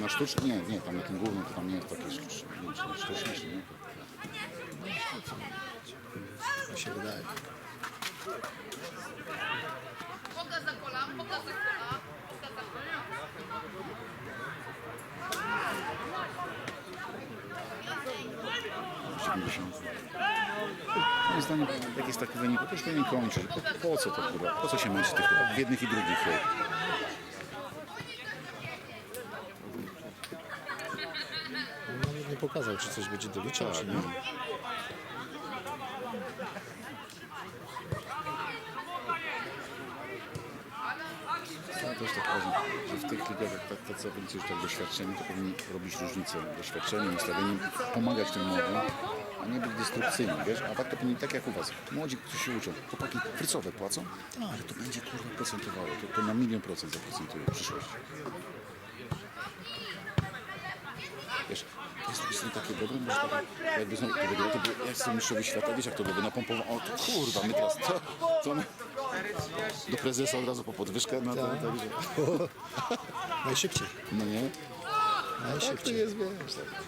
na sztuczny? Nie, nie, tam na tym głównym to tam nie jest taki sztuczny, nie, sztuczny, czy nie? Mi się wydaje. Moim zdaniem, jak jest taki wynik, to już powinien kończyć. Po, po co to kurwa? Po co się męczyć tych jednych i drugich? hej? No, Nawet nie pokazał, czy coś będzie doliczał, czy nie. Ja też tak uważam, że w tych ligach, jak tak, tacy już tak doświadczeni, to powinni robić różnicę doświadczeniem, ustawieniem, pomagać tym młodym, a nie być destrukcyjni, wiesz? A tak to powinni tak jak u was. Młodzi, którzy się uczą, chłopaki frycowe płacą, ale to będzie kurwa procentowało, to, to na milion procent zaprocentuje w przyszłości. Wiesz, to jest, jest takie dobre, może tak, jakby znowu to wygrało, to by, jak są mistrzowie świata, wiesz jak to by napompował, o to kurwa, my teraz, co, co my? Do prezesa od razu po podwyżkę, no to, to, to, Najszybciej. no nie? Tak to Najszybciej. jest, wiesz, tak.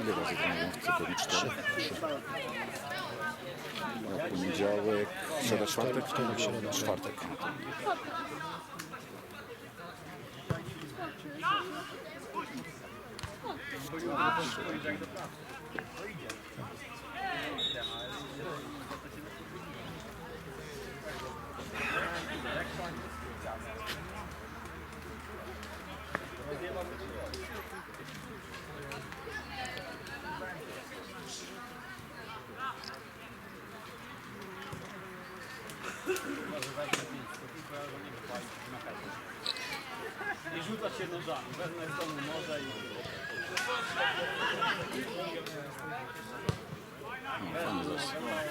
Ile- razy grają w cyklu? Cztery? A poniedziałek, środa, czwartek? wtorek, środa. Czwartek. I rzucać się nożami. Wezmę z domu noże i... No, fajnie.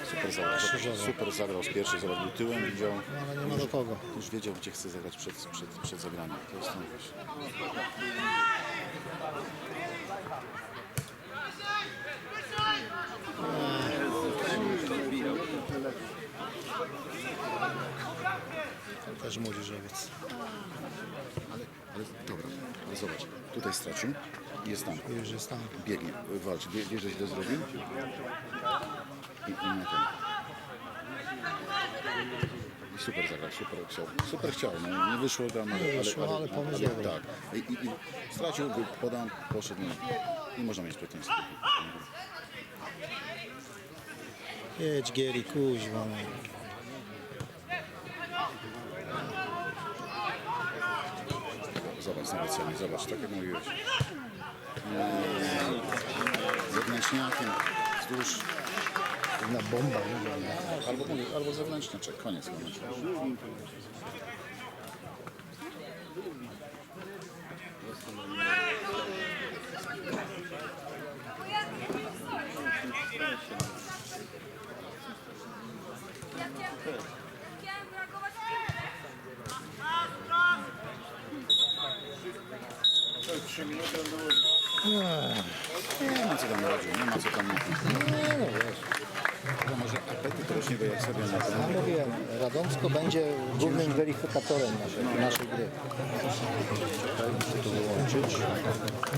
Super zagrał. Super zagrał z pierwszej, zobacz, był tyłem, widział. No, ale nie ma do kogo. Już wiedział, gdzie chce zagrać przed, przed, przed zagraniem. To jest ten. Też młodzieżowiec. Ale, ale dobra, ale zobacz, tutaj stracił i jest tam. Już jest tam. Biegnie, walczy. Wie, wiesz, że źle zrobił? I, i na ten. I super zagrał, super chciał. Super chciał, no nie wyszło tam, ale, Nie wyszło, ale pomysł dobry. Tak. I, i, i stracił, był podam, poszedł i nie można mieć pretensji. Jedź Gieri, kuźwa. no. Nawet ceny, zobacz, tak jak mówiłeś. Zewnętrzniakiem, wzdłuż, Jedna bomba, albo, albo zewnętrzniaczek, koniec. koniec. Chciałem Nie ma co tam robić, nie ma co tam... Nie no wiesz. No może apetyt rośnie go jak sobie na Ja ten. mówiłem, Radomsko będzie głównym weryfikatorem naszej, naszej gry. Muszę to wyłączyć.